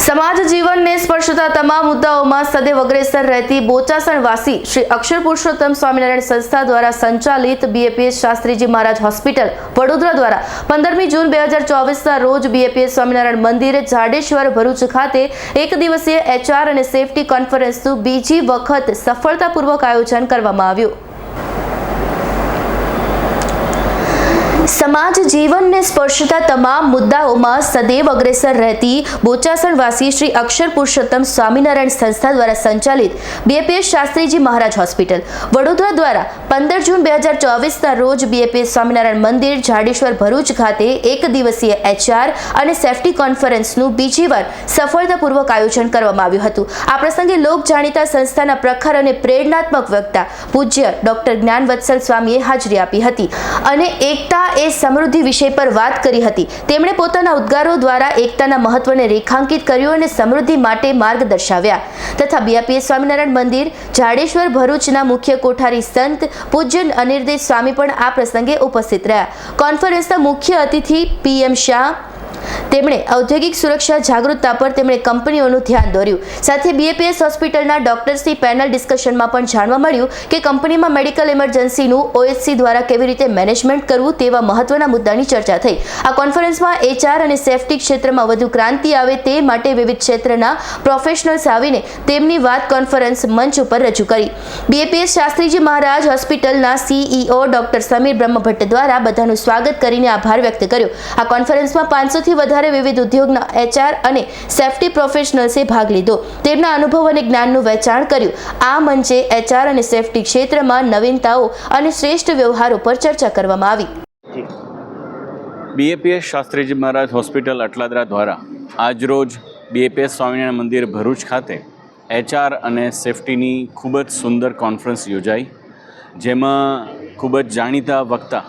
સમાજ જીવનને સ્પર્શતા તમામ મુદ્દાઓમાં સદૈવ અગ્રેસર રહેતી બોચાસણવાસી શ્રી અક્ષર પુરુષોત્તમ સ્વામિનારાયણ સંસ્થા દ્વારા સંચાલિત બીએપીએસ શાસ્ત્રીજી મહારાજ હોસ્પિટલ વડોદરા દ્વારા પંદરમી જૂન બે હજાર ચોવીસના રોજ બીએપીએસ સ્વામિનારાયણ મંદિરે જાડેશ્વર ભરૂચ ખાતે એક દિવસીય એચઆર અને સેફટી કોન્ફરન્સનું બીજી વખત સફળતાપૂર્વક આયોજન કરવામાં આવ્યું. સમાજ જીવનને સ્પર્શતા તમામ મુદ્દાઓમાં સદૈવ અગ્રેસર રહેતી બોચાસણવાસી શ્રી અક્ષર પુરુષોત્તમ સ્વામિનારાયણ સંસ્થા દ્વારા સંચાલિત બીએપીએસ શાસ્ત્રીજી મહારાજ હોસ્પિટલ. વડોદરા દ્વારા પંદર જૂન બે હજાર ચોવીસના રોજ બીએપીએસ સ્વામિનારાયણ મંદિર, જાડેશ્વર ભરૂચ ખાતે એક દિવસીય એચઆર અને સેફટી કોન્ફરન્સનું બીજી વાર સફળતાપૂર્વક આયોજન કરવામાં આવ્યું હતું. આ પ્રસંગે લોક જાણીતા સંસ્થાના પ્રખર અને પ્રેરણાત્મક વક્તા પૂજ્ય ડોક્ટર જ્ઞાનવત્સલ સ્વામીએ હાજરી આપી હતી. અને એકતા એ સમૃદ્ધિ વિષય પર વાત કરી હતી. તેમણે પોતાના ઉદ્ગારો દ્વારા એકતાના મહત્વને રેખાંકિત કર્યું અને સમૃદ્ધિ માટે માર્ગ દર્શાવ્યા. તથા બીઆપીએ સ્વામિનારાયણ મંદિર, જાડેશ્વર ભરૂચના મુખ્ય કોઠારી સંત પૂજ્ય અનિર્દેશ સ્વામી પણ આ પ્રસંગે ઉપસ્થિત રહ્યા. કોન્ફરન્સના મુખ્ય અતિથિ પીએમ શાહ તેમણે ઔદ્યોગિક સુરક્ષા જાગૃતતા પર તેમણે કંપનીઓનું ધ્યાન દોર્યું. સાથે બીએપીએસ હોસ્પિટલના ડોક્ટર્સની પેનલ ડિસ્કશનમાં પણ જાણવા મળ્યું કે કંપનીમાં મેડિકલ ઇમરજન્સીનું ઓએસસી દ્વારા કેવી રીતે મેનેજમેન્ટ કરવું તેવા મહત્વના મુદ્દાની ચર્ચા થઈ. આ કોન્ફરન્સમાં એચઆર અને સેફટી ક્ષેત્રમાં વધુ ક્રાંતિ આવે તે માટે વિવિધ ક્ષેત્રના પ્રોફેશનલ્સ આવીને તેમની વાત કોન્ફરન્સ મંચ ઉપર રજૂ કરી. બીએપીએસ શાસ્ત્રીજી મહારાજ હોસ્પિટલના સીઈઓ ડોક્ટર સમીર બ્રહ્મભટ્ટ દ્વારા બધાનું સ્વાગત કરીને આભાર વ્યક્ત કર્યો. આ કોન્ફરન્સમાં પાંચસોથી વધારે વિવિધ ઉદ્યોગના એચઆર અને સેફટી પ્રોફેશનલ્સે ભાગ લીધો. તેમના અનુભવ અને જ્ઞાનનું વહેંચાણ કર્યું. આ મંચે એચઆર અને સેફટી ક્ષેત્રમાં નવીનતાઓ અને શ્રેષ્ઠ વ્યવહારો પર ચર્ચા કરવામાં આવી. બીએપીએસ શાસ્ત્રીજી મહારાજ હોસ્પિટલ અટલાદરા દ્વારા આજરોજ બીએપીએસ સ્વામિનારાયણ મંદિર ભરૂચ ખાતે એચઆર અને સેફટીની ખૂબ જ સુંદર કોન્ફરન્સ યોજાઈ. જેમાં ખૂબ જ જાણીતા વક્તા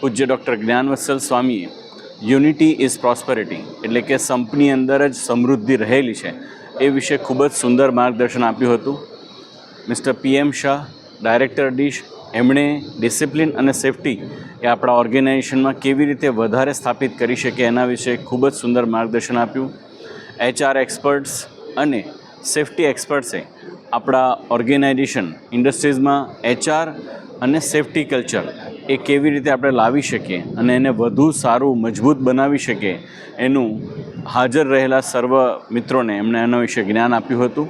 પૂજ્ય ડૉક્ટર જ્ઞાનવત્સલ સ્વામીએ યુનિટી ઇઝ પ્રોસ્પેરિટી, એટલે કે સંપની અંદર જ સમૃદ્ધિ રહેલી છે. એ વિશે ખૂબ જ સુંદર માર્ગદર્શન આપ્યું હતું. Mister PM Shah, director dish, એમણે ડિસિપ્લિન અને સેફટી એ આપણા ઓર્ગેનાઇઝેશનમાં કેવી રીતે વધારે સ્થાપિત કરી શકે એના વિશે ખૂબ જ સુંદર માર્ગદર્શન આપ્યું. એચઆર એક્સપર્ટ્સ અને સેફટી એક્સપર્ટ્સે આપણા ઓર્ગેનાઇઝેશન ઇન્ડસ્ટ્રીઝમાં એચઆર અને સેફટી કલ્ચર એ કેવી રીતે આપણે લાવી શકીએ અને એને વધુ સારું, મજબૂત બનાવી શકીએ એનું હાજર રહેલા સર્વ મિત્રોને એમણે એના વિશે જ્ઞાન આપ્યું હતું.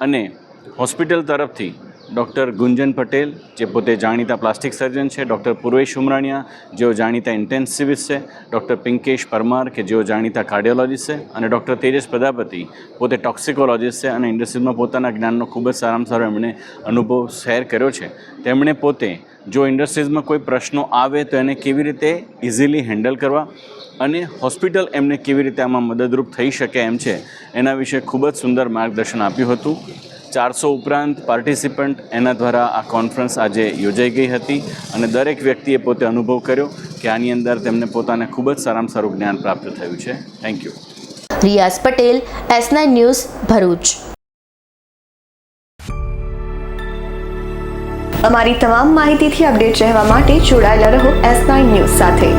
અને હોસ્પિટલ તરફથી ડૉક્ટર ગુંજન પટેલ, જે પોતે જાણીતા પ્લાસ્ટિક સર્જન છે, ડૉક્ટર પૂર્વેશ ઉમરાણિયા, જેઓ જાણીતા ઇન્ટેન્સિવિસ્ટ છે, ડૉક્ટર પિંકેશ પરમાર, કે જેઓ જાણીતા કાર્ડિયોલોજીસ્ટ છે, અને ડૉક્ટર તેજસ પ્રજાપતિ, પોતે ટોક્સિકોલોજીસ્ટ છે અને ઇન્ડસ્ટ્રીઝમાં પોતાના જ્ઞાનનો ખૂબ જ સારામાં સારો એમણે અનુભવ શેર કર્યો છે. તેમણે પોતે, જો ઇન્ડસ્ટ્રીઝમાં કોઈ પ્રશ્નો આવે તો એને કેવી રીતે ઇઝીલી હેન્ડલ કરવા અને હોસ્પિટલ એમને કેવી રીતે આમાં મદદરૂપ થઈ શકે એમ છે, એના વિશે ખૂબ જ સુંદર માર્ગદર્શન આપ્યું હતું. ચારસો ઉપરાંત પાર્ટિસિપન્ટ એના દ્વારા આ કોન્ફરન્સ આજે યોજાઈ ગઈ હતી અને દરેક વ્યક્તિએ પોતે અનુભવ કર્યો કે આની અંદર તેમને પોતાને ખૂબ જ સારામાં સારું જ્ઞાન પ્રાપ્ત થયું છે. Thank you Riyaz Patel S nine news Bharuch. અમારી તમામ માહિતીથી અપડેટ રહેવા માટે જોડાયેલા રહો એસ નાઇન ન્યૂઝ સાથે.